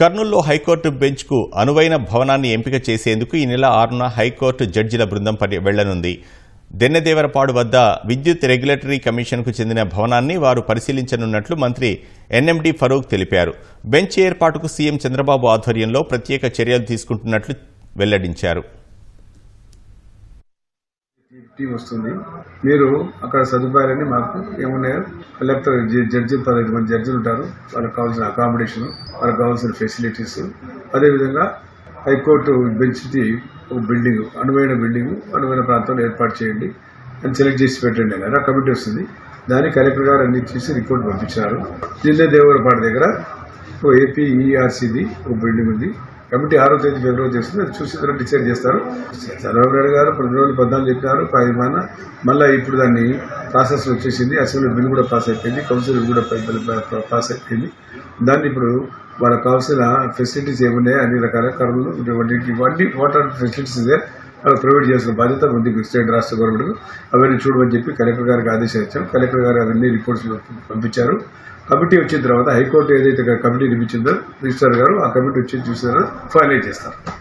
కర్నూలులో హైకోర్టు బెంచ్కు అనువైన భవనాన్ని ఎంపిక చేసేందుకు ఈ నెల ఆరున హైకోర్టు జడ్జిల బృందం పర్య- వెళ్ళనుంది. దెన్నదేవరపాడు వద్ద విద్యుత్ రెగ్యులేటరీ కమిషన్కు చెందిన భవనాన్ని వారు పరిశీలించనున్నట్లు మంత్రి ఎన్ఎండి ఫరూక్ తెలిపారు. బెంచ్ ఏర్పాటుకు సీఎం చంద్రబాబు ఆధ్వర్యంలో ప్రత్యేక చర్యలు తీసుకుంటున్నట్లు వెల్లడించారు. టీం వస్తుంది. మీరు అక్కడ సదుపాయాలని మాకు ఏమున్నాయో కలెక్టర్ జ- జడ్జిలు పదహైదు మంది జడ్జిలు ఉంటారు. వాళ్ళకి కావాల్సిన అకామిడేషన్ వాళ్ళకి కావాల్సిన ఫెసిలిటీస్ అదేవిధంగా హైకోర్టు బెంచ్కి ఒక బిల్డింగ్ అనువైన బిల్డింగ్ అనువైన ప్రాంతంలో ఏర్పాటు చేయండి అని సెలెక్ట్ చేసి పెట్టండి అన్నారు ఆ కమిటీ వస్తుంది. దాన్ని కలెక్టర్ గారు అన్ని చూసి రిపోర్ట్ పంపించారు జిల్లా దేవరపాడు దగ్గర ఓ ఏపీ ఈఆర్సీది ఒక బిల్డింగ్ ఉంది. కమిటీ ఆరో తేదీ ఫిబ్రవరి చేస్తుంది అది చూసి డిసైడ్ చేస్తారు చంద్రబాబు నాయుడు గారు పది రోజులు పద్నాలుగు చెప్పినారు పైమాన మళ్ళీ ఇప్పుడు దాన్ని ప్రాసెస్ వచ్చేసింది అసెంబ్లీ బిల్ కూడా పాస్ అయిపోయింది కౌన్సిల్ కూడా పాస్ అయిపోయింది దాన్ని ఇప్పుడు వాళ్ళకి కావాల్సిన ఫెసిలిటీస్ ఏమున్నాయి అన్ని రకాల కరువులు ఇటువంటి వాటి వాటర్ ఫెసిలిటీస్ ఇదే ప్రొవైడ్ చేసిన బాధ్యత ఉంది స్టేట్ రాష్ట్ర గవర్నమెంట్ అవన్నీ చూడమని చెప్పి కలెక్టర్ గారికి ఆదేశాలు ఇచ్చాం. కలెక్టర్ గారు అవన్నీ రిపోర్ట్స్ పంపించారు. కమిటీ వచ్చిన తర్వాత హైకోర్టు ఏదైతే కమిటీ నియమించిందో రిజిస్టర్ గారు ఆ కమిటీ వచ్చి చూసిన ఫైనల్ చేస్తారు.